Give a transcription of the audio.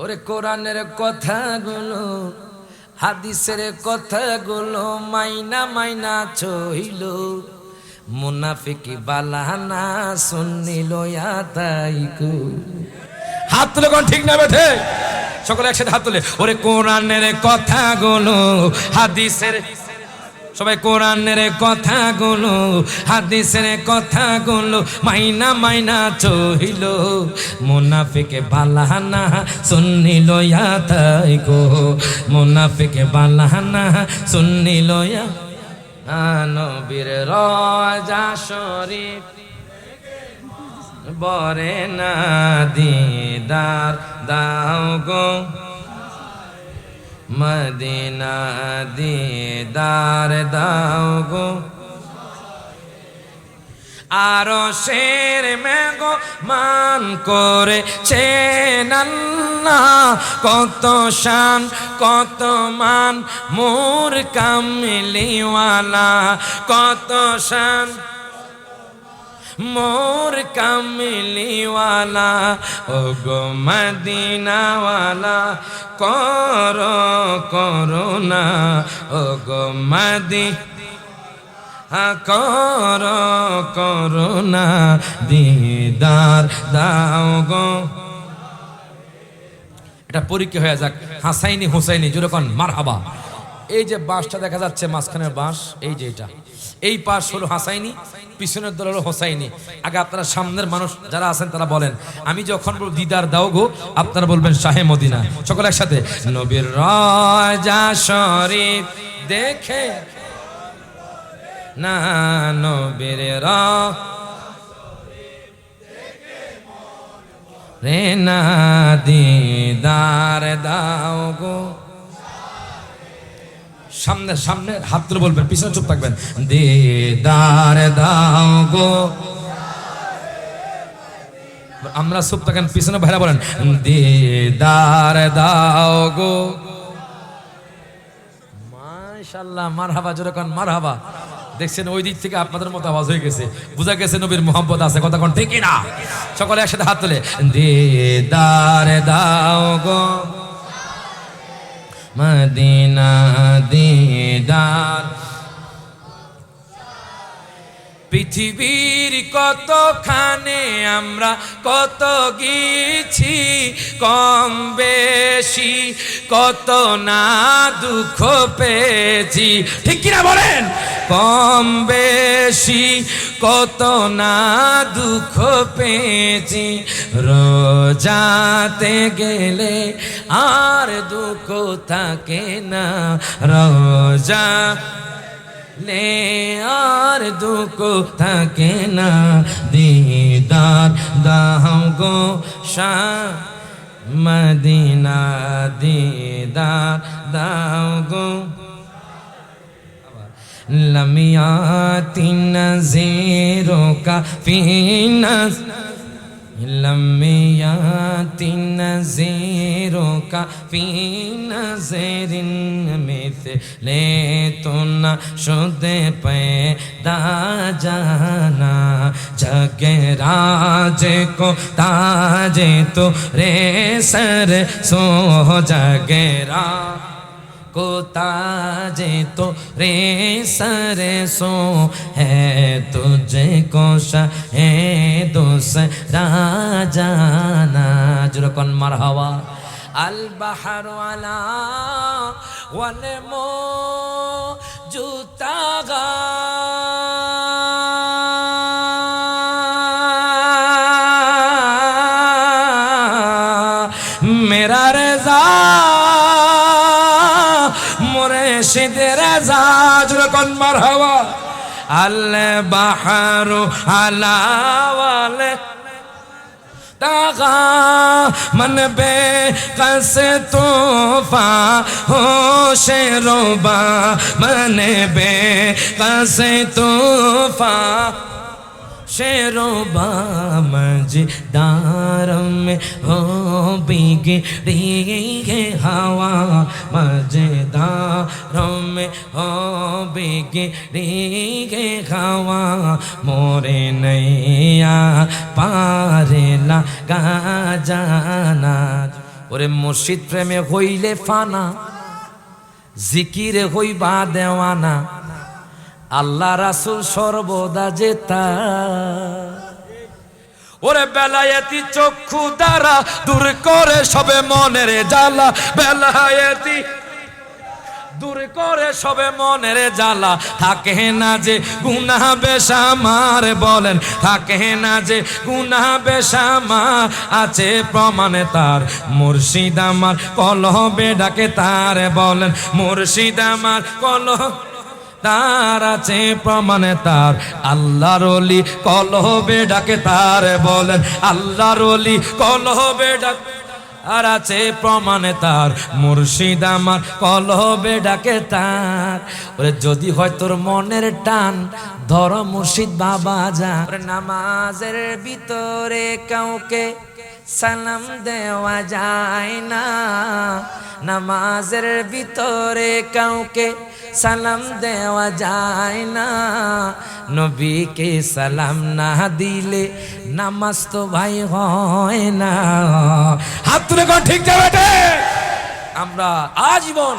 ওরে কোরআনের কথাগুলো, হাদিসের কথাগুলো মাইনা মাইনা চহিল মুনাফিকি বালানা শুনিল হাত তুলে কোন ঠিক না বেঠে? সকলে একসাথে হাত তুলে। ওরে কোরআনের কথাগুলো, হাদিসের সবাই কোরআনের কথাগুলো, হাদিসের কথাগুলো মাইনা মাইনা চহিল। মুনাফিকে বালাহানা শুনিল তাই গো মুনাফিকে বালাহানা শুনিল নবীর রাজা শরীফ বরে না, দিদার দাও গো। মদিনা দিদার দাও গো। আরও শের মেঘ মান করে চেনান্না কত শান, কত মান, মোর কামলিওয়ালা। কত শান মোর কামলিওয়ালা ও গো মদিনাওয়ালা, কর করোনা ও গো মদি কর করোনা দিদার দাও গো। এটা পরীক্ষা হয়ে যাক। হাসাইনি, হুসাইনি যেরকম মার হাবা এই যে বাঁশটা দেখা যাচ্ছে মাঝখানের বাঁশ, এই যে এটা। এই পাশ হলো হাসাইনি, পিছনের দল হলো হোসাইনি। আগে আপনারা সামনের মানুষ যারা আছেন তারা বলেন, আমি যখন বলব দিদার দাও গো, আপনারা বলবেন শাহে মদিনা। সকল একসাথে, নবীর রাজা শরীফ দেখে না, নবীর রা না, দিদার দাও গো। সামনে সামনে, হাত তুলে বলবেন, পিছনে চুপ থাকবেন। দিদার দাও গো। আমরা চুপ থাকেন, পিছনে ভাইরা বলেন, দিদার দাও গো। মাশাল্লাহ মারহাবা যেরকম মারহাবা। দেখছেন, ওই দিক থেকে আপনাদের মতো আওয়াজ হয়ে গেছে। বোঝা গেছে নবীর মোহাম্মদ আছে, কথা কোন ঠিকই না? সকলে একসাথে হাত তুলে, দিদার দাও গো। মদিনা পৃথিবীর কতখানে আমরা কত গিয়েছি কম বেশি, কত না দুঃখ পেয়েছি। ঠিক কিনা বলেন? কম বেশি, কত না দুঃখ পেয়েছি। রোজাতে গেলে আর দুঃখ থাকে না। রোজা লে আর দুঃখ থাকে না। দিদার দাও গো মদিনা। দিদার দাও গো। লমিয়াতি নজীরো কা ফিনাস। لميات نظيرك في نظر مثل تنا شد پیدا جانا جگ راج کو تاج تو رے سر سو جگ راج को ताजे तो रे सरे सो है तुझे को है दोस राजाना जुरकन मरहवा البحر على والمو جوتاغا মুর্শিদের যখন মার হওয়া আল্লে বাহারু আলাওয়ালে من بے قص توفا ہوش روبا من بے قص توفا कस तूफा शेरोबा मजदार में हो बिगड़ी है हवा मजदार में हो बिगड़ी है हवा मोरे नैया पारे लगा जाना ওরে মুর্শিদ প্রেমে হইলে ফানা জিকিরে হইবা দেওয়ানা আল্লাহ রাসুল সর্বদা যেতা। ওরে বেলায়েতি চক্ষু দ্বারা দূর করে সবে মনের জ্বালা। বেলায়েতি দূর করে সবে মনের জ্বালা। থাকে না যে গুনা বেশামার বলেন, থাকে না যে গুনা বেশামার আছে প্রমাণে তার, মুর্শিদ আমার কলবে ডাকে তার বলেন, মুর্শিদ আমার কলহ তার আছে প্রমাণে তার। আল্লাহর অলি কলবে ডাকে তার বলেন, আল্লাহর অলি কলবে ডাক আর আছে প্রমাণে তার। মুর্শিদ আমার কলবে ডাকে তার। ওরে, যদি হয় তোর মনের টান, ধর মুর্শিদ বাবা যা নামাজের ভিতরে কাউকে সালাম দেওয়া যায় না। নামাজের ভিতরে কাউকে সালাম দেওয়া যায় না। নবীকে সালাম না দিলে নামাজ তো ভাই হয় না। হাত তুলে ঠিক যাবে আমরা আজীবন